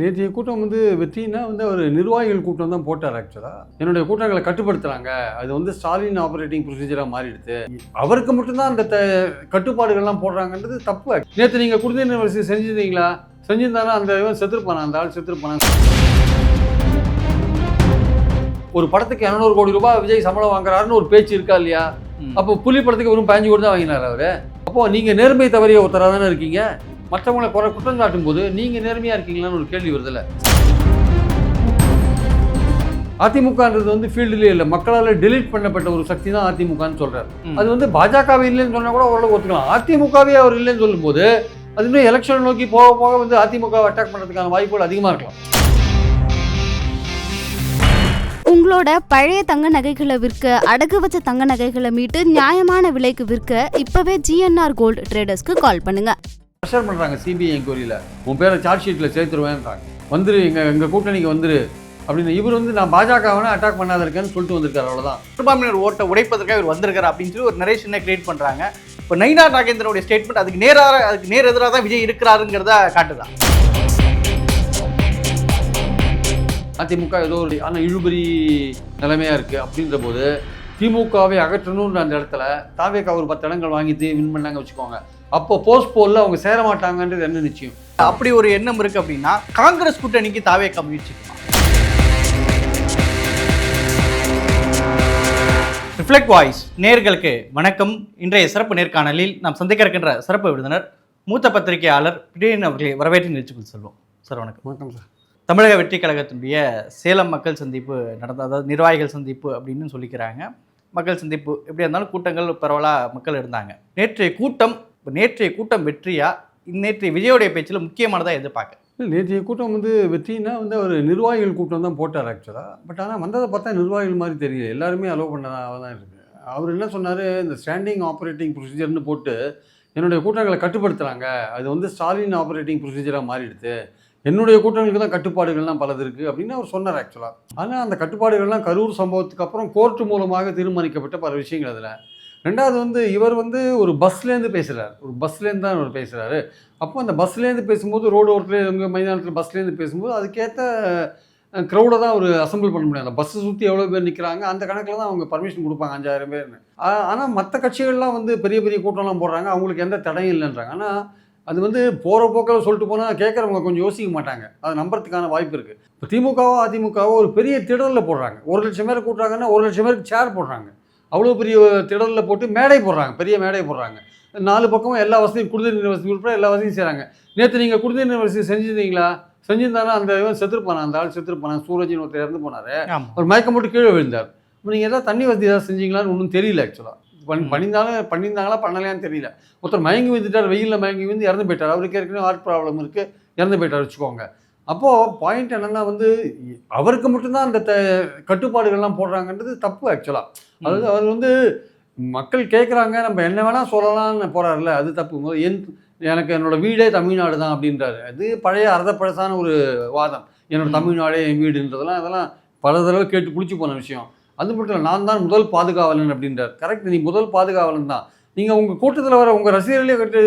நேற்றைய கூட்டம் வந்து வெற்றினா வந்து அவர் நிர்வாகிகள் கூட்டம் தான் போட்டார் ஆக்சுவலாக என்னுடைய கூட்டங்களை கட்டுப்படுத்துகிறாங்க அது வந்து ஸ்டாலின் ஆப்ரேட்டிங் ப்ரொசீஜராக மாறிடுது அவருக்கு மட்டும்தான் அந்த த கட்டுப்பாடுகள்லாம் போடுறாங்கன்றது தப்பு. நேற்று நீங்கள் குடிநீர் யூனிவர்சிட்டி செஞ்சிருந்தீங்களா? செஞ்சிருந்தாலும் அந்த இவன் செத்துருப்பானா? அந்த ஆள் செத்துருப்பானா? ஒரு படத்துக்கு இரநூறு கோடி ரூபாய் விஜய் சம்பளம் வாங்குறாருன்னு ஒரு பேச்சு இருக்கா இல்லையா. அப்போ புலி படத்துக்கு வெறும் பதினஞ்சு கோடி தான் வாங்கினார் அவர்? அப்போ நீங்கள் நேர்மை தவறிய ஒருத்தராக தானே இருக்கீங்க? மற்றவங்களை குறை குற்றம் காட்டும் போது நீங்கள் நேர்மையாக இருக்கீங்களான்னு ஒரு கேள்வி வருதுல்ல? அதிமுகன்றது வந்து ஃபீல்டுலேயே இல்லை. மக்களால் டெலீட் பண்ணப்பட்ட ஒரு சக்தி தான் அதிமுகன்னு சொல்கிறார். அது வந்து பாஜகவே இல்லைன்னு சொன்னால் கூட ஓரளவு ஒத்துக்கலாம். அதிமுகவே அவர் இல்லைன்னு சொல்லும்போது அது இன்னும் எலெக்ஷன் நோக்கி போக போக வந்து அதிமுக அட்டாக் பண்ணுறதுக்கான வாய்ப்புகள் அதிகமாக இருக்கலாம். உங்களோட பழைய தங்க நகைகளை விற்க அடகு வச்ச தங்க நகைகளை மீட்டு நியாயமான விலைக்கு விற்க இப்பவே ஜிஎன்ஆர் கோல்டு ட்ரேடர்ஸ்க்கு கால் பண்ணுங்க. ப்ரெஷர் பண்ணுறாங்க சிபிஐ என்கொயரியில் உன் பேரை சார்ஜ் ஷீட்டில் சேர்த்துருவேன்றாங்க. வந்துரு எங்கள் எங்கள் கூட்டணிக்கு வந்துரு அப்படின்னு இவர் வந்து நான் பாஜகவனை அட்டாக் பண்ணாத இருக்கேன்னு சொல்லிட்டு வந்திருக்காரு அவ்வளோதான் சிறுபான்மையினர் ஓட்டை உடைப்பதற்காக இவர் வந்திருக்காரு அப்படின்னு சொல்லி ஒரு நரேஷனை கிரியேட் பண்றாங்க. இப்போ நைனா நாகேந்திரனுடைய ஸ்டேட்மெண்ட் அதுக்கு நேராக அதுக்கு நேர் எதிராக தான் விஜய் இருக்கிறாருங்கிறத காட்டுதான் அதிமுக ஏதோ ஒரு ஆனால் இழுபறி நிலைமையாக இருக்குது அப்படின்ற போது திமுகவை அகற்றணுன்ற அந்த இடத்துல தாவேக்கா ஒரு பத்து இடங்கள் வாங்கிட்டு வின் பண்ணாங்க வச்சுக்கோங்க. அப்போ போஸ்ட் போலில் அவங்க சேர மாட்டாங்கன்றது என்ன நிச்சயம்? அப்படி ஒரு எண்ணம் இருக்கு அப்படின்னா காங்கிரஸ் கூட்டணிக்கு தாவேக்கா முயற்சிக்குமா ரிஃப்ளெக்ட் வாய்ஸ் நேர்களுக்கு வணக்கம். இன்றைய சிறப்பு நேர்காணலில் நாம் சந்திக்க இருக்கின்ற சிறப்பு விருந்தினர் மூத்த பத்திரிகையாளர் பிரியன் அவர்களை வரவேற்று நிகழ்ச்சிக்குள் செல்வோம். சார் வணக்கம். வணக்கம் சார். தமிழக வெற்றி கழகத்தினுடைய சேலம் மக்கள் சந்திப்பு நடந்த அதாவது நிர்வாகிகள் சந்திப்பு அப்படின்னு சொல்லிக்கிறாங்க. மக்கள் சந்திப்பு எப்படி இருந்தாலும் கூட்டங்கள் பரவலாக மக்கள் இருந்தாங்க. நேற்றைய கூட்டம் இப்போ நேற்றைய கூட்டம் வெற்றியா? நேற்றைய விஜயோடைய பேச்சில் முக்கியமானதாக எதிர்பார்க்க? நேற்றைய கூட்டம் வந்து வெற்றினா வந்து அவர் நிர்வாகிகள் கூட்டம் தான் போட்டார் ஆக்சுவலாக பட் ஆனால் வந்ததை பார்த்தா நிர்வாகிகள் மாதிரி தெரியல. எல்லாருமே அலோவ் பண்ணதாக தான் இருக்குது அவர் என்ன சொன்னார்? இந்த ஸ்டாண்டிங் ஆப்ரேட்டிங் ப்ரொசீஜர்னு போட்டு என்னுடைய கூட்டங்களை கட்டுப்படுத்துகிறாங்க அது வந்து ஸ்டாலின் ஆப்ரேட்டிங் ப்ரொசீஜராக மாறிடுது என்னுடைய கூட்டங்களுக்கு தான் கட்டுப்பாடுகள்லாம் பலது இருக்குது அப்படின்னு அவர் சொன்னார் ஆக்சுவலாக ஆனால் அந்த கட்டுப்பாடுகள்லாம் கரூர் சம்பவத்துக்கு அப்புறம் கோர்ட்டு மூலமாக தீர்மானிக்கப்பட்ட பல விஷயங்கள் அதில். ரெண்டாவது வந்து இவர் வந்து ஒரு பஸ்லேருந்து பேசுகிறார் ஒரு பஸ்லேருந்து தான் அவர் பேசுகிறாரு அப்போ அந்த பஸ்லேருந்து பேசும்போது ரோடு ஓரத்தில் எங்கள் மைதானத்தில் பஸ்லேருந்து பேசும்போது அதுக்கேற்ற க்ரௌடை தான் ஒரு அசம்பிள் பண்ண முடியாது அந்த பஸ்ஸை சுற்றி எவ்வளோ பேர் நிற்கிறாங்க அந்த கணக்கில் தான் அவங்க பர்மிஷன் கொடுப்பாங்க அஞ்சாயிரம் பேர்னு. ஆனால் மற்ற கட்சிகள்லாம் வந்து பெரிய பெரிய கூட்டம்லாம் போடுறாங்க அவங்களுக்கு எந்த தடையும் இல்லைன்றாங்க. ஆனால் அது வந்து போகிற போக்கில் சொல்லிட்டு போனால் கேட்குறவங்க கொஞ்சம் யோசிக்க மாட்டாங்க. அதை நம்புறதுக்கான வாய்ப்பு இருக்குது இப்போ திமுகவோ அதிமுகவோ ஒரு பெரிய திடலில் போடுறாங்க. ஒரு லட்சம் பேர் கூட்டுறாங்கன்னா ஒரு லட்சம் பேருக்கு சேர் போடுறாங்க. அவ்வளோ பெரிய திடலில் போட்டு மேடை போடுறாங்க பெரிய மேடை போடுறாங்க. நாலு பக்கமும் எல்லா வசதியும் குடிநீர் யூனிவர்சிட்டி உட்பட எல்லா வசதியும் செய்கிறாங்க நேற்று நீங்கள் குடிநீர் யூனிவர்சிட்டி செஞ்சிருந்தீங்களா? செஞ்சிருந்தாலும் அந்த இவன் செத்துருப்பானா அந்த ஆள் செத்துருப்பானா சூரஜின் ஒருத்தர் இறந்து போனார். ஒரு மயக்கம் போட்டு கீழே விழுந்தார். இப்போ நீங்கள் ஏதாவது தண்ணி வசதி ஏதாவது செஞ்சீங்களான்னு ஒன்றும் தெரியல ஆக்சுவலாக பண் ம். பண்ணியிருந்தாலும் பண்ணியிருந்தாங்களா பண்ணலையான்னு தெரியல. ஒருத்தர் மயங்கி விழுந்துட்டார் வெயிலில் மயங்கி விழுந்து இறந்து போயிட்டார். அவருக்கு ஏற்கனவே ஹார்ட் ப்ராப்ளம் இருக்குது இறந்து போயிட்டார் வச்சுக்கோங்க. அப்போது பாயிண்ட் என்னென்னா வந்து அவருக்கு மட்டும்தான் அந்த த கட்டுப்பாடுகள்லாம் போடுறாங்கன்றது தப்பு ஆக்சுவலாக அதாவது அவர் வந்து மக்கள் கேட்குறாங்க நம்ம என்ன வேணால் சொல்லலாம்னு போகிறாருல அது தப்பு. என் எனக்கு என்னோட வீடே தமிழ்நாடு தான் அப்படின்றாரு. அது பழைய அர்த்தப்பழசான ஒரு வாதம். என்னோட ம். தமிழ்நாடே என் வீடுன்றதெல்லாம் அதெல்லாம் பல தடவை கேட்டு பிடிச்சி போன விஷயம். அது மட்டும் இல்லை நான் தான் முதல் பாதுகாவலன் அப்படின்றார். கரெக்ட் நீ முதல் பாதுகாவலன் தான். நீங்கள் உங்கள் கூட்டத்தில் வர உங்கள் ரசிகர்களே கட்டு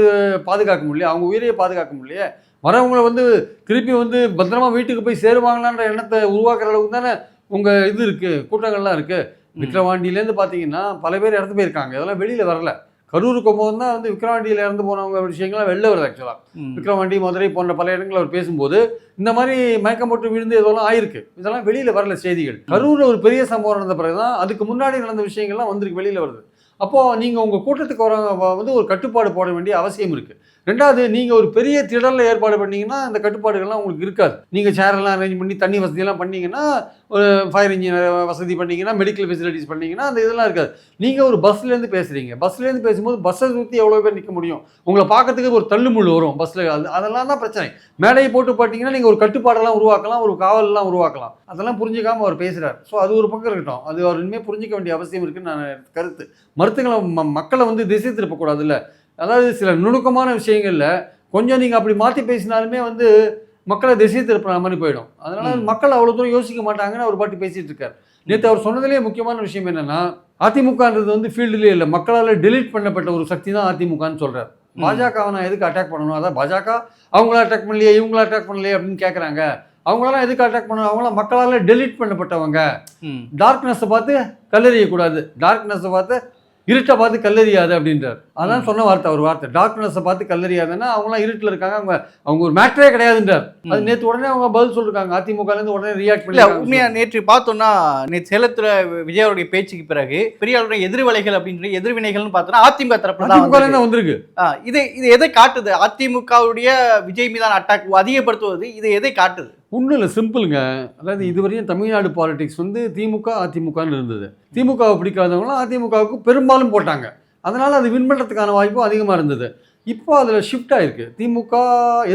பாதுகாக்க முடியல அவங்க உயிரையே பாதுகாக்க முடியல வரவங்களை வந்து திருப்பி வந்து பத்திரமா வீட்டுக்கு போய் சேருவாங்களான்ற எண்ணத்தை உருவாக்குற அளவுக்கு தானே உங்கள் இது இருக்குது கூட்டங்கள்லாம் இருக்குது விக்ரவாண்டியிலேருந்து பார்த்தீங்கன்னா பல பேர் இறந்து போயிருக்காங்க. இதெல்லாம் வெளியில் வரல. கரூர் கும்பகம் தான் வந்து விக்ரவாண்டியில் இறந்து போனவங்க விஷயங்கள்லாம் வெளில வருது ஆக்சுவலாக. விக்ரவாண்டி மதுரை போன்ற பல இடங்களில் அவர் பேசும்போது இந்த மாதிரி மயக்கம் போட்டு விழுந்து இதெல்லாம் ஆயிருக்கு. இதெல்லாம் வெளியில் வரல செய்திகள். கரூரில் ஒரு பெரிய சம்பவம் நடந்த பிறகு தான் அதுக்கு முன்னாடி நடந்த விஷயங்கள்லாம் வந்திருக்கு வெளியில் வருது. அப்போது நீங்கள் உங்கள் கூட்டத்துக்கு வரவங்க வந்து ஒரு கட்டுப்பாடு போட வேண்டிய அவசியம் இருக்குது ரெண்டாவது நீங்கள் ஒரு பெரிய திடலில் ஏற்பாடு பண்ணிங்கன்னா அந்த கட்டுப்பாடுகள்லாம் உங்களுக்கு இருக்காது. நீங்கள் சேரெல்லாம் அரேஞ்ச் பண்ணி தண்ணி வசதியெல்லாம் பண்ணிங்கன்னா ஒரு ஃபயர் இன்ஜின் வசதி பண்ணீங்கன்னா மெடிக்கல் ஃபெசிலிட்டிஸ் பண்ணிங்கன்னா அந்த இதெல்லாம் இருக்காது. நீங்கள் ஒரு பஸ்லேருந்து பேசுகிறீங்க பஸ்லேருந்து பேசும்போது பஸ்ஸை சுற்றி எவ்வளோ பேர் நிற்க முடியும்? உங்களை பார்க்கறதுக்கு ஒரு தள்ளுமுள்ளு வரும் பஸ்ஸில் அது அதெல்லாம் தான் பிரச்சனை. மேடையை போட்டு பார்த்தீங்கன்னா நீங்கள் ஒரு கட்டுப்பாடெல்லாம் உருவாக்கலாம் ஒரு காவலெல்லாம் உருவாக்கலாம். அதெல்லாம் புரிஞ்சுக்காமல் அவர் பேசுகிறார் ஸோ அது ஒரு பக்கம் இருக்கட்டும். அது அவர் இனிமேல் புரிஞ்சிக்க வேண்டிய அவசியம் இருக்குன்னு நான் கருத்து. மருத்துவங்களை ம மக்களை வந்து திசை திருப்பக்கூடாது இல்லை அதாவது சில நுணுக்கமான விஷயங்களில் கொஞ்சம் நீங்கள் அப்படி மாற்றி பேசினாலுமே வந்து மக்களை திசை திருப்புற மாதிரி போயிடும். அதனால. மக்கள் அவ்வளோ தூரம் யோசிக்க மாட்டாங்கன்னு அவர் பாட்டு பேசிட்டு இருக்கார். நேற்று அவர் சொன்னதுலேயே முக்கியமான விஷயம் என்னன்னா அதிமுகன்றது வந்து ஃபீல்டுலேயே இல்லை. மக்களால் டெலீட் பண்ணப்பட்ட ஒரு சக்தி தான் அதிமுகன்னு சொல்கிறார் பாஜகவை நான் எதுக்கு அட்டாக் பண்ணணும்? அதான் பாஜக அவங்கள அட்டாக் பண்ணலையே இவங்கள அட்டாக் பண்ணலையே அப்படின்னு கேட்குறாங்க அவங்களெல்லாம் எதுக்கு அட்டாக் பண்ணணும்? அவங்களாம் மக்களால் டெலீட் பண்ணப்பட்டவங்க. ம். டார்க்னஸை பார்த்து கல்லெறியக்கூடாது. டார்க்னஸை பார்த்து இருட்டை பார்த்து கல்லெறியாது அப்படின்றார். அதான் சொன்ன வார்த்தை ஒரு வார்த்தை. டார்க்னஸை பார்த்து கல்லெறியாதுன்னா அவங்களாம் இருட்டில் இருக்காங்க. அவங்க அவங்க ஒரு மேட்டரே கிடையாதுன்றார். அது நேற்று உடனே அவங்க பதில் சொல்லிருக்காங்க. அதிமுகலேருந்து உடனே ரியாக்ட் பண்ணி உண்மையா நேற்று பார்த்தோம்னா நேற்று சேலத்துல விஜயோடைய பேச்சுக்கு பிறகு பெரியாருடைய எதிர்வலைகள் அப்படின்னு எதிர்வினைகள்னு பார்த்தோம்னா அதிமுக வந்திருக்கு. அதிமுக வந்திருக்கு? இது இது எதை காட்டுது? அதிமுகவுடைய விஜய் மீதான அட்டாக் அதிகப்படுத்துவது இது எதை காட்டுது? ஒன்றும் இல்லை சிம்பிளுங்க. அதாவது இதுவரையும் தமிழ்நாடு பாலிடிக்ஸ் வந்து திமுக அதிமுகன்னு இருந்தது. திமுகவை பிடிக்காதவங்களாம் அதிமுகவுக்கு பெரும்பாலும் போட்டாங்க. அதனால் அது வின் பண்ணுறதுக்கான வாய்ப்பும் அதிகமாக இருந்தது. இப்போ அதில் ஷிஃப்ட் ஆகிருக்கு திமுக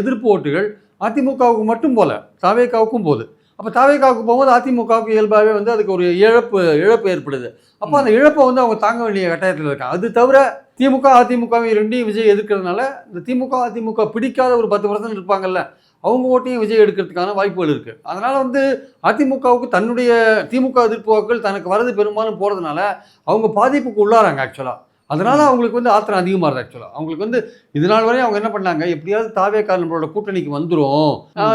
எதிர்ப்பு ஓட்டுகள் அதிமுகவுக்கு மட்டும் போல தாவேக்காவுக்கும் போகுது. அப்போ தாவேக்காவுக்கு போகும்போது அதிமுகவுக்கு இயல்பாகவே வந்து அதுக்கு ஒரு இழப்பு இழப்பு ஏற்படுது. அப்போ அந்த இழப்பை வந்து அவங்க தாங்க வேண்டிய கட்டாயத்தில் இருக்காங்க. அது தவிர திமுக அதிமுகவை ரெண்டையும் விஜய் எதிர்க்கிறதுனால இந்த திமுக அதிமுக பிடிக்காத ஒரு பத்து பர்சன்ட் இருப்பாங்கல்ல அவங்க ஓட்டையும் விஜய் எடுக்கிறதுக்கான வாய்ப்புகள் இருக்குது அதனால் வந்து அதிமுகவுக்கு தன்னுடைய திமுக எதிர்ப்பு வாக்குகள் தனக்கு வரது பெரும்பாலும் போகிறதுனால அவங்க பாதிப்புக்கு உள்ளாராங்க ஆக்சுவலாக அதனால அவங்களுக்கு வந்து ஆத்திரம் அதிகமாக இருக்குது ஆக்சுவலாக அவங்களுக்கு வந்து இது நாள் வரையும் அவங்க என்ன பண்ணாங்க? எப்படியாவது தாவேக்கால் நம்மளோட கூட்டணிக்கு வந்துடும்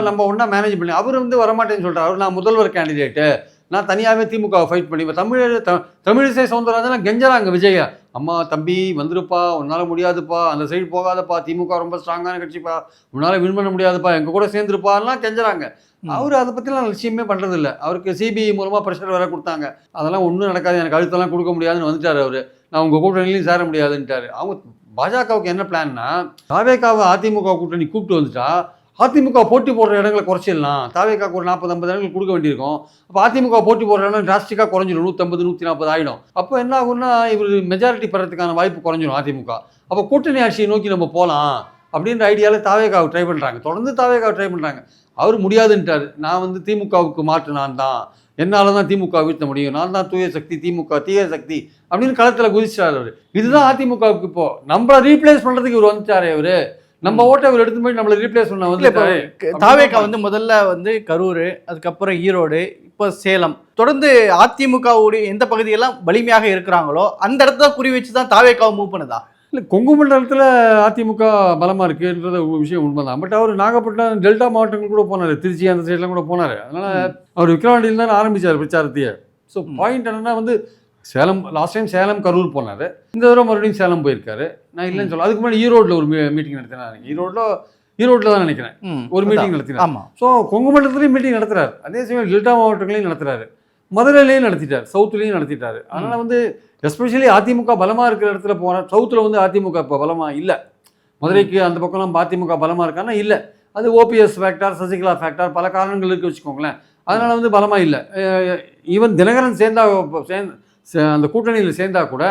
நம்ம ஒன்றா மேனேஜ் பண்ணி அவர் வந்து வரமாட்டேன்னு சொல்கிறார் அவர் நான் முதல்வர் கேண்டிடேட்டு நான் தனியாகவே திமுகவை ஃபைட் பண்ணி இப்போ தமிழ் த தமிழிசை சவுந்தரராஜன் கெஞ்சறாங்க விஜயா அம்மா தம்பி வந்துருப்பா உன்னால் முடியாதுப்பா அந்த சைடு போகாதப்பா திமுக ரொம்ப ஸ்ட்ராங்கான கட்சிப்பா உன்னால் வின் பண்ண முடியாதுப்பா எங்கள் கூட சேர்ந்துருப்பாலாம் கெஞ்சறாங்க. அவர் அதை பற்றிலாம் லட்சியமே பண்ணுறதில்ல அவருக்கு சிபிஐ மூலமாக ப்ரெஷர் வேற கொடுத்தாங்க. அதெல்லாம் ஒன்றும் நடக்காது எனக்கு அழுத்தெல்லாம் கொடுக்க முடியாதுன்னு வந்துட்டார் அவர். நான் உங்கள் கூட்டணிலையும் சேர முடியாதுன்ட்டாரு. அவங்க பாஜகவுக்கு என்ன பிளான்னா தாவேக்காவை அதிமுக கூட்டணி கூப்பிட்டு வந்துட்டா அதிமுக போட்டி போடுற இடங்களை குறைச்சிடலாம். தாவேக்காக்கு ஒரு நாற்பது ஐம்பது இடங்கள் கொடுக்க வேண்டியிருக்கும். அப்போ அதிமுக போட்டி போடுற இடம் டிராஸ்டிக்காக குறைஞ்சிடும் நூற்றம்பது நூற்றி நாற்பது ஆகிடும் அப்போ என்ன ஆகும்னா இவர் மெஜாரிட்டி பெறதுக்கான வாய்ப்பு குறைஞ்சிடும் அதிமுக. அப்போ கூட்டணி ஆட்சியை நோக்கி நம்ம போகலாம் அப்படின்ற ஐடியாவில் தாவேக்காவை ட்ரை பண்ணுறாங்க தொடர்ந்து தாவேக்காவை ட்ரை பண்ணுறாங்க அவர் முடியாதுன்ட்டார். நான் வந்து திமுகவுக்கு மாற்று நான் தான். என்னால் தான் திமுக வீழ்த்த முடியும். நான் தான் தூய சக்தி திமுக தீய சக்தி அப்படின்னு களத்தில் குதிச்சிட்டார் அவர். இதுதான் அதிமுகவுக்கு இப்போது நம்மளை ரீப்ளேஸ் பண்ணுறதுக்கு இவர் வந்துட்டாரே இவர் நம்ம ஓட்டை இவர் எடுத்து போய் நம்மளை ரீப்ளேஸ் பண்ண வந்து தாவேக்கா வந்து முதல்ல வந்து கரூர் அதுக்கப்புறம் ஈரோடு இப்போ சேலம். தொடர்ந்து அதிமுகவுடைய எந்த பகுதியெல்லாம் வலிமையாக இருக்கிறாங்களோ அந்த இடத்த குறி வச்சு தான் தாவேக்காவை மூவ் பண்ணுதா? இல்லை கொங்கு மண்டலத்தில் அதிமுக பலமாக இருக்குன்றது விஷயம் உண்மைதான். பட் அவர் நாகப்பட்டினம் டெல்டா மாவட்டங்கள் கூட போனார். திருச்சி அந்த சைட்லாம் கூட போனார். அதனால் அவர் விக்ரவாண்டியில் தான் ஆரம்பித்தார் பிரச்சாரத்தையே. ஸோ. பாயிண்ட் என்னன்னா வந்து சேலம் லாஸ்ட் டைம் சேலம் கரூர் போனார். இந்த தடவை மறுபடியும் சேலம் போயிருக்காரு. நான் இல்லைன்னு சொல்ல அதுக்கு முன்னாடி ஈரோட்டில் ஒரு மீட்டிங் நடத்தினார். ஈரோட்டில் ஈரோட்டில் தான் நினைக்கிறேன். ஒரு. மீட்டிங் நடத்தினார். ஆமா. ஸோ கொங்கு மண்டலத்துலேயும் மீட்டிங் நடத்துறாரு. அதே சமயம் டெல்டா மாவட்டங்களையும் நடத்துறாரு. மதுரையிலையும் நடத்திட்டார். சவுத்துலேயும் நடத்திட்டாரு. அதனால் வந்து எஸ்பெஷலி அதிமுக பலமாக இருக்கிற இடத்துல போனால் சவுத்தில் வந்து அதிமுக இப்போ பலமாக இல்லை. மதுரைக்கு அந்த பக்கம்லாம் அதிமுக பலமாக இருக்கான்னா இல்லை. அது ஓபிஎஸ் ஃபேக்டர் சசிகலா ஃபேக்டர் பல காரணங்கள் இருக்கு வச்சுக்கோங்களேன். அதனால் வந்து பலமாக இல்லை. ஈவன் தினகரன் சேர்ந்தா சேர்ந்து அந்த கூட்டணியில் சேர்ந்தா கூட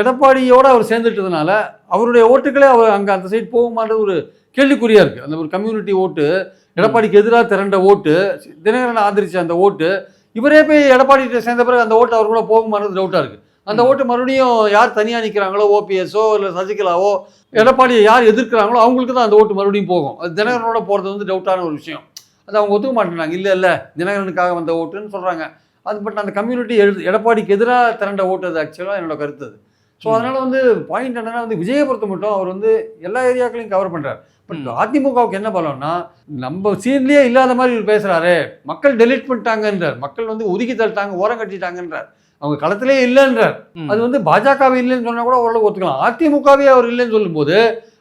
எடப்பாடியோட அவர் சேர்ந்துட்டதுனால அவருடைய ஓட்டுகளே அவர் அங்கே அந்த சைடு போகுமான்றது ஒரு கேள்விக்குறியா இருக்கு. அந்த ஒரு கம்யூனிட்டி ஓட்டு எடப்பாடிக்கு எதிராக திரண்ட ஓட்டு தினகரன் ஆதரிச்ச அந்த ஓட்டு இவரே போய் எடப்பாடி சேர்ந்த பிறகு அந்த ஓட்டு அவர் கூட போகுமான்றது டவுட்டாக இருக்கு. அந்த ஓட்டு மறுபடியும் யார் தனியாக நிற்கிறாங்களோ ஓபிஎஸ்ஓ இல்லை சசிகலாவோ எடப்பாடியை யார் எதிர்க்கிறாங்களோ அவங்களுக்கு தான் அந்த ஓட்டு மறுபடியும் போகும். அது தினகரனோட போகிறது வந்து டவுட்டான ஒரு விஷயம். அது அவங்க ஒத்துக்க மாட்டேங்கிறாங்க இல்லை இல்லை தினகரனுக்காக வந்த ஓட்டுன்னு சொல்கிறாங்க அது பட் அந்த கம்யூனிட்டி எடப்பாடிக்கு எதிராக திரண்ட ஓட்டு அது ஆக்சுவலாக என்னோட கருத்து அது. ஸோ அதனால் வந்து பாயிண்ட் என்னன்னா வந்து விஜயை பொறுத்த மட்டும் அவர் வந்து எல்லா ஏரியாக்களையும் கவர் பண்ணுறாரு பட். அதிமுகவுக்கு என்ன பலம்னா நம்ம சீன்லேயே இல்லாத மாதிரி இவர் பேசுகிறாரு மக்கள் டெலீட் பண்ணிட்டாங்கன்றார். மக்கள் வந்து ஒதுக்கி தள்ளிட்டாங்க ஓரம் கட்டிட்டாங்கன்றார். அவங்க களத்திலே இல்லைன்றார். அது வந்து பாஜகவே இல்லைன்னு சொன்னா கூட ஓரளவு ஒத்துக்கலாம். அதிமுகவே அவர் இல்லைன்னு சொல்லும்போது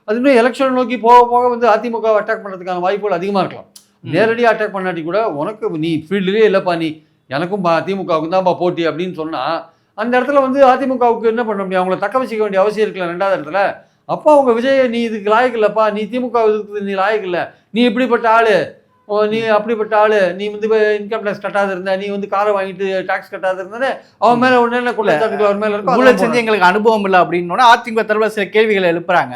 அது இன்னும் எலெக்ஷன் நோக்கி போக போக வந்து அதிமுக அட்டாக் பண்ணுறதுக்கான வாய்ப்புகள் அதிகமாக இருக்கலாம். நேரடியாக அட்டாக் பண்ணாட்டி கூட உனக்கு நீ ஃபீல்டுலேயே இல்லைப்பா நீ எனக்கும் பா திமுகவுக்கு தான்ப்பா போட்டி அப்படின்னு சொன்னால் அந்த இடத்துல வந்து அதிமுகவுக்கு என்ன பண்ண முடியும்? அவங்கள தக்க வச்சுக்க வேண்டிய அவசியம் இருக்குல்ல ரெண்டாவது இடத்துல? அப்போ அவங்க விஜய் நீ இதுக்கு லாயக்கு இல்லைப்பா. நீ திமுக இதுக்கு நீ லாயக்கு இல்லை. நீ இப்படிப்பட்ட ஆளு. நீ அப்படிப்பட்ட ஆளு. நீ வந்து இன்கம் டேக்ஸ் கட்டாத இருந்த நீ வந்து காரை வாங்கிட்டு டாக்ஸ் கட்டாத இருந்தே அவன் மேல ஒண்ணு என்ன குற்றச்சாட்டுகள் அவர் மேல இருக்கும் செஞ்சு எங்களுக்கு அனுபவம் இல்லை அப்படின்னோன்னா அதிமுக தரப்புல சில கேள்விகளை எழுப்புறாங்க.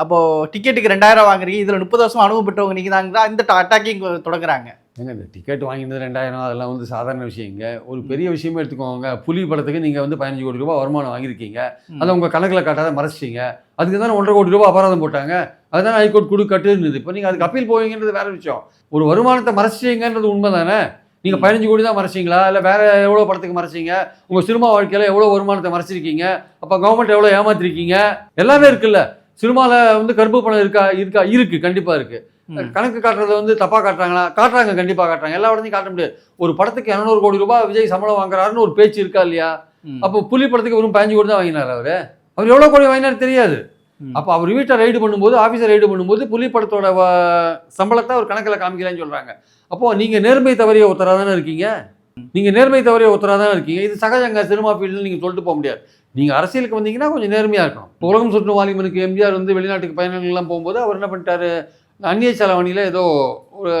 அப்போ டிக்கெட்டுக்கு ரெண்டாயிரம் வாங்குறீங்க இதுல முப்பது வருஷம் அனுபவம் பெற்றவங்க நீங்க தாங்க இந்த அட்டாக்கிங் தொடங்குறாங்க. ஏங்க இந்த டிக்கெட் வாங்கினது ரெண்டாயிரம் அதெல்லாம் வந்து சாதாரண விஷயங்க ஒரு பெரிய விஷயமே எடுத்துக்கோங்க. புலி படத்துக்கு நீங்கள் வந்து பதினஞ்சு கோடி ரூபாய் வருமானம் வாங்கியிருக்கீங்க. அதை உங்கள் கணக்கில் காட்டாத மறைச்சிட்டீங்க. அதுக்கு தானே ஒன்றரை கோடி ரூபாய் அபராதம் போட்டாங்க. அதுதான் ஹைகோர்ட் கொடு கட்டுருந்தது இப்போ நீங்கள் அதுக்கு அப்பீல் போவீங்கன்றது வேற விஷயம். ஒரு வருமானத்தை மறைச்சிட்டீங்கன்றது உண்மை தானே நீங்கள். பதினஞ்சு கோடி தான் மறைச்சிங்களா? இல்லை வேற எவ்வளோ படத்துக்கு மறைச்சிங்க? உங்கள் சினிமா வாழ்க்கையில் எவ்வளோ வருமானத்தை மறைச்சிருக்கீங்க? அப்போ கவர்மெண்ட் எவ்வளோ ஏமாத்திருக்கீங்க? எல்லாமே இருக்குல்ல. சினிமாவில் வந்து கருப்பு பணம் இருக்கா இருக்கா இருக்கு கண்டிப்பாக இருக்கு. கணக்கு காட்டுறத வந்து தப்பா காட்டுறாங்களா? காட்டுறாங்க கண்டிப்பா காட்டுறாங்க. எல்லா இடத்தையும் காட்ட முடியாது. ஒரு படத்துக்கு இரநூறு கோடி ரூபாய் விஜய் சம்பளம் வாங்குறாருன்னு ஒரு பேச்சு இருக்கா இல்லையா. அப்போ புலி படத்துக்கு வெறும் பதினஞ்சு கோடி தான் வாங்கினார் அவரு? அவர் எவ்வளவு கோடி வாங்கினார் தெரியாது. அப்போ அவர் வீட்டை ரைடு பண்ணும்போது ஆஃபீஸை ரைடு பண்ணும்போது புலி படத்தோட சம்பளத்தை அவர் கணக்கில் காமிக்கலன்னு சொல்றாங்க. அப்போ நீங்க நேர்மை தவறிய ஒருத்தராக தானே இருக்கீங்க? நீங்க நேர்மை தவறிய ஒருத்தராக தானே இருக்கீங்க? இது சகஜங்க சினிமா ஃபீல்டில் நீங்க சொல்லிட்டு போக முடியாது. நீங்கள் அரசியலுக்கு வந்தீங்கன்னா கொஞ்சம் நேர்மையாக இருக்கணும். இப்போ உலகம் சுற்றும் வாலிபனுக்கு எம்ஜிஆர் வந்து வெளிநாட்டுக்கு பயணங்கள்லாம் போகும்போது அவர் என்ன பண்ணிட்டாரு? அந்நிய செலவணியில் ஏதோ ஒரு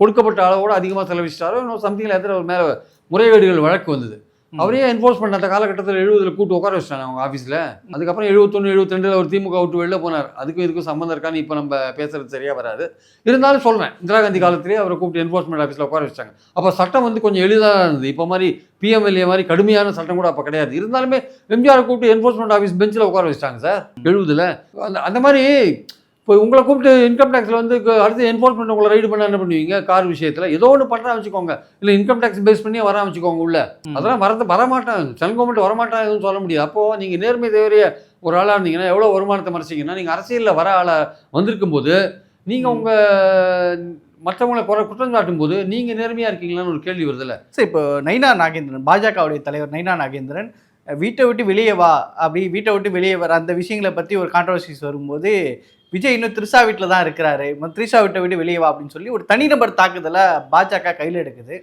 கொடுக்கப்பட்ட அளவோட அதிகமாக செலவிச்சிட்டாரோ இன்னும் சம்திங்கில் எத்தனை ஒரு மேலே முறைகேடுகள் வழக்கு வந்தது. அவரே என்ஃபோர்ஸ்மெண்ட் அந்த காலகட்டத்தில் எழுபதுல கூட்டு உட்கார வச்சிட்டாங்க அவங்க ஆஃபீஸில் அதுக்கப்புறம் எழுபத்தொன்று எழுபத்திரெண்டில் ஒரு திமுக விட்டு வெளில போனார். அதுக்கும் இதுக்கும் சம்மந்தம் இருக்கான்னு இப்போ நம்ம பேசுறது சரியா வராது. இருந்தாலும் சொல்றேன் இந்திரா காந்தி காலத்திலேயே அவரை கூப்பிட்டு என்ஃபோர்ஸ்மெண்ட் ஆஃபீஸில் உட்கார வச்சாங்க அப்போ சட்டம் வந்து கொஞ்சம் எளிதாக இருந்தது. இப்போ மாதிரி பிஎம்எல்ஏ மாதிரி கடுமையான சட்டம் கூட அப்போ கிடையாது. இருந்தாலுமே எம்ஜிஆர் கூப்பிட்டு என்ஃபோர்ஸ்மெண்ட் ஆஃபீஸ் பெஞ்சில் உட்கார வச்சிட்டாங்க சார் எழுபதுல. அந்த அந்த மாதிரி இப்போ உங்களை கூப்பிட்டு இன்கம் டேக்ஸில் வந்து அடுத்து என்ஃபோர்ஸ்மெண்ட் உங்களை ரைடு பண்ண என்ன பண்ணுவீங்க? கார் விஷயத்தில். ஏதோ ஒன்று பண்ணுறா வச்சுக்கோங்க. இல்லை இன்கம் டேக்ஸ் பேஸ் பண்ணி வரா வச்சுக்கோங்க உள்ள. அதெல்லாம் வரது வரமாட்டான். சென்ட்ரல் கவர்மெண்ட் வரமாட்டான் எதுவும் சொல்ல முடியாது. அப்போது நீங்கள் நேர்மை தவறிய ஒரு ஆளாக இருந்தீங்கன்னா எவ்வளோ வருமானத்தை மறைச்சிங்கன்னா நீங்கள் அரசியலில் வர ஆளாக வந்திருக்கும் போது நீங்கள். உங்கள் மற்றவங்களை குறை குற்றம் சாட்டும் போது நீங்கள் நேர்மையாக இருக்கீங்களான்னு ஒரு கேள்வி வருதுல்ல. சரி இப்போ நைனா நாகேந்திரன் பாஜகவுடைய தலைவர் நைனா நாகேந்திரன் வீட்டை விட்டு வெளியே வா அப்படி வீட்டை விட்டு வெளியே வர அந்த விஷயங்களை பற்றி ஒரு கான்ட்ரவர்சிஸ் வரும்போது விஜய் இன்னும் த்ரிஷா வீட்டில் தான் இருக்கிறாரு. த்ரிஷா வீட்டை விட்டு வெளியே வா அப்படின்னு சொல்லி ஒரு தனிநபர் தாக்குதலை பாஜக கையில் எடுக்குது.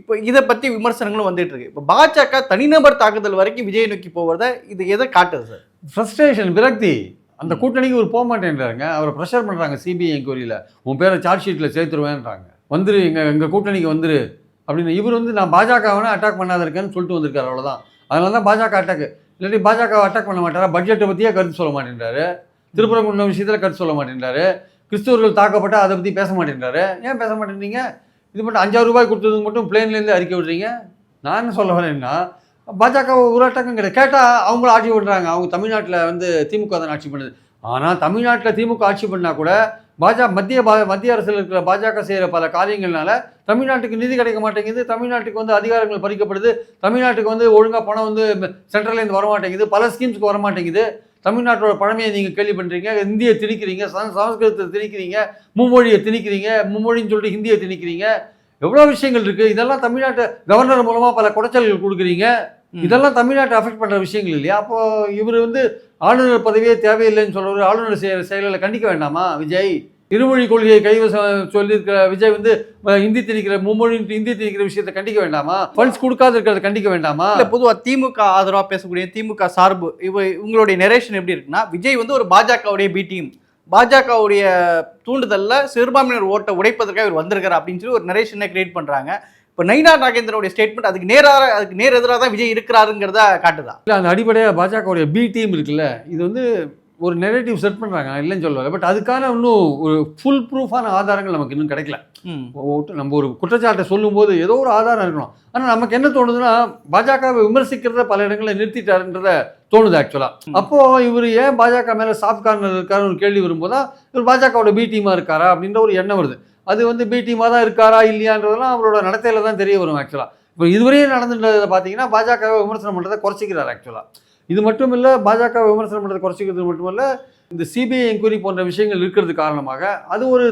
இப்போ இதை பற்றி விமர்சனங்களும் வந்துட்டு இருக்கு. இப்போ பாஜக தனிநபர் தாக்குதல் வரைக்கும் விஜய் நோக்கி போவதை இது எதை காட்டுது சார்? ஃப்ரஸ்ட்ரேஷன் விரக்தி. அந்த. கூட்டணிக்கு ஒரு போக மாட்டேன்றாங்க அவரை ப்ரெஷர் பண்ணுறாங்க சிபிஐ என்கொயரியில் உன் பேரை சார்ஜ் ஷீட்டில் சேர்த்துருவேன்றாங்க. வந்துரு எங்கள் எங்கள் கூட்டணிக்கு வந்துரு. அப்படின்னு இவர் வந்து நான் பாஜகவனை அட்டாக் பண்ணாத இருக்கேன்னு சொல்லிட்டு வந்திருக்காரு. அவ்வளோதான் அதனால தான் பாஜக அட்டாக் இல்லாட்டி பாஜக அட்டாக் பண்ண மாட்டாரா? பட்ஜெட்டை பற்றியே கருத்து சொல்ல மாட்டேன்றாரு. திருப்பரங்குன்றம் விஷயத்தில் கருத்து சொல்ல மாட்டேன்றாரு. கிறிஸ்தவர்கள் தாக்கப்பட்டால் அதை பற்றி பேச மாட்டேன்றாரு. ஏன் பேச மாட்டேன்றீங்க? இது மட்டும் அஞ்சாயிரம் ரூபாய் கொடுத்ததுக்கு மட்டும் பிளேன்லேருந்து அறிக்கை விடுறீங்க? நான் என்ன சொல்ல வரேன்னா பாஜக ஒரு அட்டாக்கம் கிடையாது. கேட்டால் அவங்கள ஆட்சி பண்ணுறாங்க அவங்க தமிழ்நாட்டில் வந்து திமுக தான் ஆட்சி பண்ணுது. ஆனால் தமிழ்நாட்டில் திமுக ஆட்சி பண்ணால் கூட பாஜக மத்திய பா மத்திய அரசில் இருக்கிற பாஜக செய்கிற பல காரியங்கள்னால தமிழ்நாட்டுக்கு நிதி கிடைக்க மாட்டேங்குது. தமிழ்நாட்டுக்கு வந்து அதிகாரங்கள் பறிக்கப்படுது. தமிழ்நாட்டுக்கு வந்து ஒழுங்காக பணம் வந்து சென்ட்ரல்லேருந்து வர மாட்டேங்குது. பல ஸ்கீம்ஸ்க்கு வர மாட்டேங்குது. தமிழ்நாட்டோட பழமையை நீங்கள் கேள்வி பண்ணுறீங்க இந்தியை திணிக்கிறீங்க. சம் சமஸ்கிருதத்தை திணிக்கிறீங்க. மும்மொழியை திணிக்கிறீங்க. மும்மொழின்னு சொல்லிட்டு ஹிந்தியை திணிக்கிறீங்க. எவ்வளோ விஷயங்கள் இருக்குது இதெல்லாம் தமிழ்நாட்டு கவர்னர் மூலமாக பல குடைச்சல்கள் கொடுக்குறீங்க. இதெல்லாம் தமிழ்நாட்டை அஃபெக்ட் பண்ணுற விஷயங்கள் இல்லையா? அப்போ இவர் வந்து ஆளுநர் பதவியே தேவையில்லைன்னு சொல்கிறவர் ஆளுநர் செய்கிற செயல்களை கண்டிக்க வேண்டாமா? விஜய் இருமொழி கொள்கையை கைவசம் சொல்லியிருக்கிற விஜய் வந்து இந்தி ஹிந்தி திணிக்கிற மும்மொழி ஹிந்தி திணிக்கிற விஷயத்தை கண்டிக்க வேண்டாமா? ஃபண்ட்ஸ் கொடுக்காத இருக்கிறத கண்டிக்க வேண்டாமா? இல்லை பொதுவாக திமுக ஆதரவாக பேசக்கூடிய திமுக சார்பு இவ இவங்களுடைய நெரேஷன் எப்படி இருக்குன்னா விஜய் வந்து ஒரு பாஜகவுடைய பி டீம் பாஜகவுடைய தூண்டுதலில் சிறுபான்மையினர் ஓட்டை உடைப்பதற்காக இவர் வந்திருக்காரு அப்படின்னு சொல்லி ஒரு நெரேஷனை கிரியேட் பண்ணுறாங்க இப்போ நைனா நாகேந்திரனுடைய ஸ்டேட்மெண்ட் அதுக்கு நேராக அதுக்கு நேர் எதிராக தான் விஜய் இருக்கிறாருங்கிறத காட்டுதா? இல்லை அந்த அடிப்படையாக பாஜகவுடைய பி டீம் இருக்குல்ல இது வந்து ஒரு நெரேட்டிவ் செட் பண்ணுறாங்க நான் இல்லைன்னு சொல்லலை. பட் அதுக்கான இன்னும் ஒரு ஃபுல் ப்ரூஃபான ஆதாரங்கள் நமக்கு இன்னும் கிடைக்கல. நம்ம ஒரு குற்றச்சாட்டை சொல்லும்போது ஏதோ ஒரு ஆதாரம் இருக்கணும். ஆனால் நமக்கு என்ன தோணுதுன்னா பாஜகவை விமர்சிக்கிறத பல இடங்களில் நிறுத்திட்டாருன்றத தோணுது ஆக்சுவலாக ம். அப்போ இவர் ஏன் பாஜக மேலே சாஃப்ட் கார்னர் இருக்காருன்னு ஒரு கேள்வி வரும்போது தான் இவர் பாஜகவோட பி டீமாக இருக்காரா அப்படின்ற ஒரு எண்ணம் வருது. அது வந்து பி டீமாக தான் இருக்காரா இல்லையான்றதெல்லாம் அவரோட நடத்தையில தான் தெரிய வரும் ஆக்சுவலாக இப்போ இதுவரையும் நடந்துட்டதை பார்த்தீங்கன்னா பாஜகவை விமர்சனம் பண்ணுறதை குறைச்சிக்கிறார் ஆக்சுவலாக இது மட்டும் இல்லை பாஜக விமர்சனம் பண்ணுறதை குறைச்சிக்கிறது மட்டுமல்ல இந்த சிபிஐ என்கொயரி போன்ற விஷயங்கள் இருக்கிறது காரணமாக அது ஒரு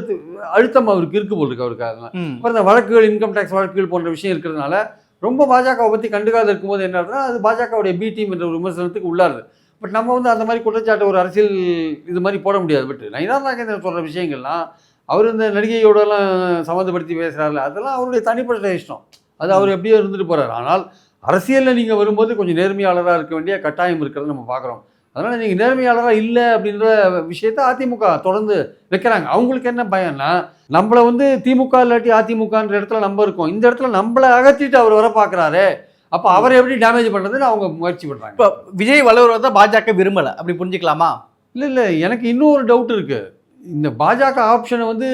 அழுத்தம் அவருக்கு இருக்கு போல் இருக்கு அவருக்கு அதனால ம். அப்புறம் இந்த வழக்குகள் இன்கம் டேக்ஸ் வழக்குகள் போன்ற விஷயம் இருக்கிறதுனால ரொம்ப பாஜகவை பற்றி கண்டுக்காத இருக்கும்போது என்ன ஆகுதுன்னா அது பாஜகவுடைய பி டீம் என்ற ஒரு விமர்சனத்துக்கு உள்ளாருது பட் நம்ம வந்து அந்த மாதிரி குற்றச்சாட்டு ஒரு அரசியல் இது மாதிரி போட முடியாது பட் நயினார் நாகேந்திரன் சொல்கிற விஷயங்கள்லாம் அவர் இந்த நடிகையோடலாம் சம்மந்தப்படுத்தி பேசுகிறாருல அதெல்லாம் அவருடைய தனிப்பட்ட இஷ்டம். அது அவர் எப்படியோ இருந்துட்டு போகிறார் ஆனால் அரசியலில் நீங்கள் வரும்போது கொஞ்சம் நேர்மையாளராக இருக்க வேண்டிய கட்டாயம் இருக்கிறத நம்ம பார்க்குறோம். அதனால் நீங்கள் நேர்மையாளராக இல்லை அப்படின்ற விஷயத்தை அதிமுக தொடர்ந்து வைக்கிறாங்க. அவங்களுக்கு என்ன பயம்னா நம்மளை வந்து திமுக இல்லாட்டி அதிமுகன்ற இடத்துல நம்ம இருக்கோம். இந்த இடத்துல நம்மளை அகற்றிட்டு அவர் வர பார்க்குறாரு. அப்போ அவரை எப்படி டேமேஜ் பண்ணுறதுன்னு அவங்க முயற்சி பண்ணுறாங்க இப்போ விஜய் வளர்வதை பாஜக விரும்பல. அப்படி புரிஞ்சுக்கலாமா? இல்லை இல்லை எனக்கு இன்னொரு டவுட் இருக்குது இந்த பாஜக ஆப்ஷனை வந்து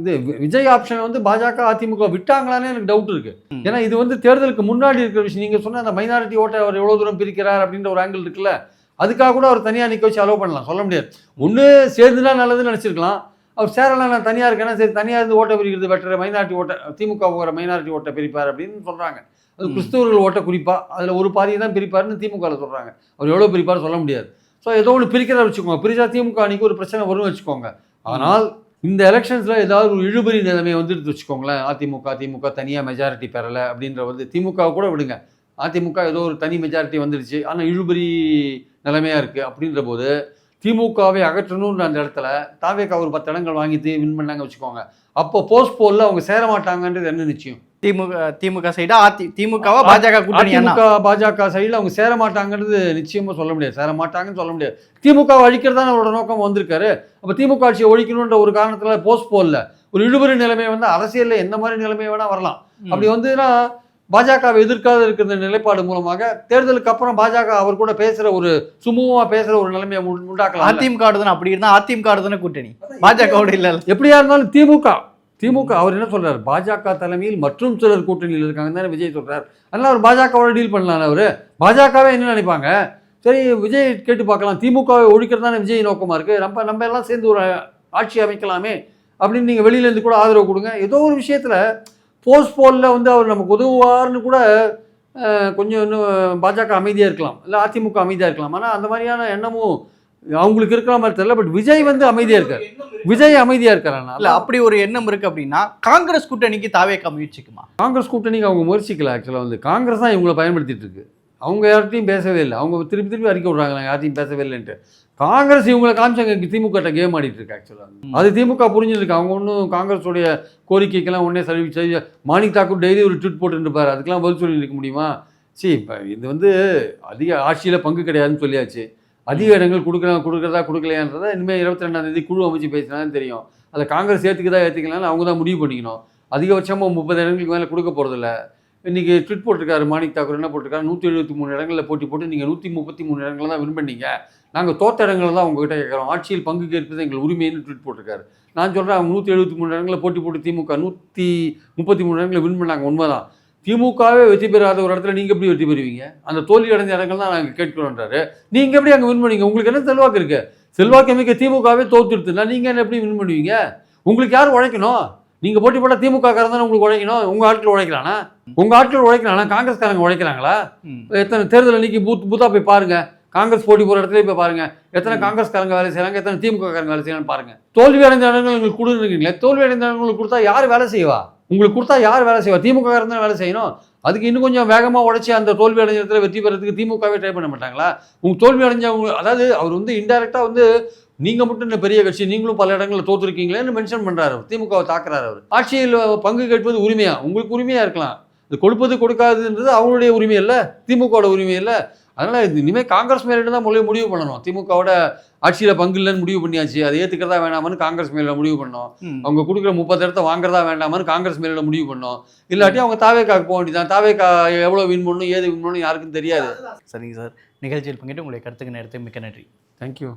இது விஜய் ஆப்ஷனை வந்து பாஜக அதிமுக விட்டாங்களான்னு எனக்கு டவுட் இருக்கு. ஏன்னா இது வந்து தேர்தலுக்கு முன்னாடி இருக்கிற விஷயம். நீங்கள் சொன்ன அந்த மைனாரிட்டி ஓட்டை அவர் எவ்வளோ தூரம் பிரிக்கிறார் அப்படின்ற ஒரு ஆங்கிள் இருக்குல்ல அதுக்காக கூட அவர் தனியாக நிற்க வச்சு அலோவ் பண்ணலாம். சொல்ல முடியாது. ஒன்று சேர்ந்துனா நல்லதுன்னு நினச்சிருக்கலாம். அவர் சேரலாம் நான் தனியாக இருக்கேன்னா சரி தனியாக இருந்து ஓட்டை பிரிக்கிறது பெட்டர் மைனாரிட்டி ஓட்டை திமுக போகிற மைனாரிட்டி ஓட்டை பிரிப்பார் அப்படின்னு சொல்கிறாங்க அது. கிறிஸ்தவர்கள் ஓட்டை குறிப்பாக அதில் ஒரு பாதியை தான் பிரிப்பாருன்னு திமுகவில் சொல்கிறாங்க அவர் எவ்வளோ பிரிப்பார் சொல்ல முடியாது. ஸோ ஏதோ ஒன்று பிரிக்கிறத வச்சுக்கோங்க. பிரிச்சா திமுக அன்னைக்கு ஒரு பிரச்சனை வரும்னு வச்சுக்கோங்க. ஆனால் இந்த எலெக்ஷன்ஸில் ஏதாவது ஒரு இழுபறி நிலைமை வந்துட்டு வச்சுக்கோங்களேன். அதிமுக திமுக தனியாக மெஜாரிட்டி பெறலை அப்படின்ற வந்து திமுக கூட விடுங்க. அதிமுக ஏதோ ஒரு தனி மெஜாரிட்டி வந்துடுச்சு. ஆனால் இழுபறி நிலைமையாக இருக்குது அப்படின்ற போது திமுகவை அகற்றணுன்ற அந்த இடத்துல தாவேக்கா ஒரு பத்து இடங்கள் வாங்கி வின் பண்ணாங்க வச்சுக்கோங்க. அப்போ போஸ்ட் போலில் அவங்க சேர மாட்டாங்கன்றது என்ன நிச்சயம்? திமுக திமுக சைடா அதி திமுகவா பாஜக கூட்டணி அதிமுக பாஜக சைடில் அவங்க சேர மாட்டாங்கன்றது நிச்சயமா சொல்ல முடியாது. சேர மாட்டாங்கன்னு சொல்ல முடியாது. திமுக அழிக்கிறதா அவரோட நோக்கம் வந்திருக்காரு. அப்போ திமுக ஆட்சியை ஒழிக்கணுன்ற ஒரு காரணத்துல போஸ்ட் போடல ஒரு இழுபறி நிலைமை வந்து அரசியல்ல எந்த மாதிரி நிலைமை வேணா வரலாம். அப்படி வந்துன்னா பாஜகவை எதிர்க்காத இருக்கிற நிலைப்பாடு மூலமாக தேர்தலுக்கு அப்புறம் பாஜக அவர் கூட பேசுற ஒரு சுமூகமா பேசுற ஒரு நிலைமையை உண்டு- உண்டாக்கலாம் அதிமுக அப்படி இருந்தா அதிமுக தானே கூட்டணி? இல்ல எப்படியா இருந்தாலும் திமுக திமுக அவர் என்ன சொல்றாரு? பாஜக தலைமையில் மற்றும் சிலர் கூட்டணியில் இருக்காங்க தானே விஜய் சொல்றாரு. அதனால அவர் பாஜகவோட டீல் பண்ணலாம் அவரு? பாஜகவே என்ன நினைப்பாங்க? சரி விஜய் கேட்டு பார்க்கலாம். திமுகவை ஒழிக்கிறது தானே விஜய் நோக்கமா இருக்கு. நம்ம நம்ம எல்லாம் சேர்ந்து ஒரு ஆட்சி அமைக்கலாமே அப்படின்னு நீங்க வெளியில இருந்து கூட ஆதரவு கொடுங்க. ஏதோ ஒரு விஷயத்துல போஸ்ட் போலில் வந்து அவர் நமக்கு உதவுவார்னு கூட கொஞ்சம் இன்னும் பாஜக அமைதியாக இருக்கலாம். இல்லை அதிமுக அமைதியாக இருக்கலாம். ஆனால் அந்த மாதிரியான எண்ணமும் அவங்களுக்கு இருக்கிற மாதிரி தெரியல. பட் விஜய் வந்து அமைதியாக இருக்கார். விஜய் அமைதியாக இருக்கிறான் இல்ல அப்படி ஒரு எண்ணம் இருக்கு அப்படின்னா காங்கிரஸ் கூட்டணிக்கு தாவேக்கா முயற்சிக்குமா? காங்கிரஸ் கூட்டணிக்கு அவங்க முயற்சிக்கல ஆக்சுவலாக வந்து. காங்கிரஸ் தான் இவங்களை பயன்படுத்திட்டு இருக்கு. அவங்க யார்கிட்டையும் பேசவே இல்லை. அவங்க திருப்பி திருப்பி அறிக்கை விடுறாங்க யார்ட்டையும் பேசவே இல்லைன்ட்டு. காங்கிரஸ் இவங்களை காமிச்சாங்க திமுக கேம் ஆடிட்டு இருக்கு ஆக்சுவலாக அது திமுக புரிஞ்சிருக்கு அவங்க ஒன்றும் காங்கிரஸோடைய கோரிக்கைக்கெல்லாம் ஒன்றே சரி சரி மாணிக் தாக்கூர் டெய்லி ஒரு ட்வீட் போட்டுருப்பார் அதுக்கெல்லாம் பதில் சொல்லி இருக்க முடியுமா? சரி இப்போ இது வந்து அதிக ஆட்சியில் பங்கு கிடையாதுன்னு சொல்லியாச்சு. அதிக இடங்கள் கொடுக்குறா கொடுக்குறதா கொடுக்கலையான்றதை இனிமேல் இருபத்தி ரெண்டாம் தேதி குழு அமைச்சு பேசினா தான் தெரியும். அதை காங்கிரஸ் ஏற்றுக்குதா ஏற்றுக்கலாம்னு அவங்க தான் முடிவு பண்ணிக்கணும். அதிகபட்சமாக முப்பது இடங்களுக்கு மேலே கொடுக்க போகிறதில்ல இன்றைக்கி ட்விட் போட்டிருக்காரு மாணிக் தாக்கூர் என்ன போட்டிருக்காரு? நூற்றி எழுபத்தி மூணு இடங்களில் போட்டி போட்டு நீங்கள் நூற்றி முப்பத்தி மூணு இடங்களில் தான் வின் பண்ணீங்க. நாங்கள் தோற்ற இடங்களை தான் உங்ககிட்ட கேட்குறோம். ஆட்சியில் பங்கு கேட்பது எங்கள் உரிமைன்னு ட்விட் போட்டிருக்காரு. நான் சொல்கிறேன் அவங்க நூற்றி எழுபத்தி மூணு இடங்களில் போட்டி போட்டு திமுக நூற்றி முப்பத்தி மூணு இடங்களில் வின் பண்ணாங்க. உண்மைதான். திமுகவே வெற்றி பெறாத ஒரு இடத்துல நீங்கள் எப்படி வெற்றி பெறுவீங்க? அந்த தோல்வி அடைஞ்ச இடங்கள் தான் நாங்கள் கேட்கிறோன்றாரு. நீங்கள் எப்படி அங்கே வின் பண்ணுவீங்க உங்களுக்கு என்ன செல்வாக்கு இருக்குது செல்வாக்கு மிக்க திமுகவே தோத்துடுத்துனா நீங்கள் என்ன எப்படி வின் பண்ணுவீங்க? உங்களுக்கு யார் உழைக்கணும்? நீங்கள் போட்டி போட்டால் திமுக காரன் தானே உங்களுக்கு உழைக்கணும்? உங்கள் ஆட்கள் உழைக்கலானா உங்கள் ஆட்கள் உழைக்கலானா காங்கிரஸ்காரங்க உழைக்கிறாங்களா. எத்தனை தேர்தல் அன்னைக்கு பூத் பூத்தா போய் பாருங்க. காங்கிரஸ் போட்டி போகிற இடத்துல போய் பாருங்க. எத்தனை காங்கிரஸ்காரங்க வேலை செய்கிறாங்க எத்தனை திமுக காரங்க வேலை செய்யறாங்கன்னு பாருங்க. தோல்வி அடைந்த இடங்கள் உங்களுக்கு கொடுக்குறீங்களே தோல்வி அடைந்த இடங்களுக்கு கொடுத்தா யார் வேலை செய்வா? உங்களுக்கு கொடுத்தா யார் வேலை செய்வா? திமுக தான் வேலை செய்யணும். அதுக்கு இன்னும் கொஞ்சம் வேகமாக உழைச்சி அந்த தோல்வி அடைஞ்ச இடத்துல வெற்றி பெறதுக்கு திமுகவே ட்ரை பண்ண மாட்டாங்களா? உங்க தோல்வி அடைஞ்சவங்க அதாவது அவர் வந்து இன்டெரக்டாக வந்து நீங்க மட்டும் இந்த பெரிய கட்சி நீங்களும் பல இடங்களில் தோத்துருக்கீங்களேன்னு மென்ஷன் பண்றாரு அவர். திமுகவை தாக்குறாரு அவர். ஆட்சியில் பங்கு கேட்பது உரிமையா? உங்களுக்கு உரிமையா இருக்கலாம். இது கொடுப்பது கொடுக்காதுன்றது அவங்களுடைய உரிமை இல்லை திமுகவோட உரிமை இல்லை. அதனால இது இனிமேல் காங்கிரஸ் மேலிட்டு தான் முதல்ல முடிவு பண்ணணும். திமுகவோட ஆட்சியில் பங்கு இல்லைன்னு முடிவு பண்ணியாச்சு. அதை ஏற்றுக்கிறதா வேணாமான்னு காங்கிரஸ் மேல முடிவு பண்ணோம். அவங்க கொடுக்குற முப்பது இடத்த வாங்குறதா வேண்டாமான்னு காங்கிரஸ் மேல முடிவு பண்ணோம். இல்லாட்டி அவங்க தாவேக்காக்கு போக வேண்டியதான் தாவேக்கா எவ்வளோ வின் பண்ணணும் ஏது வின் பண்ணணும் யாருக்கும் தெரியாது. சரிங்க சார். நிகழ்ச்சியில் பங்கிட்டு உங்களுடைய கருத்துக்கு நேரத்தை மிக்க நன்றி. தேங்க்யூ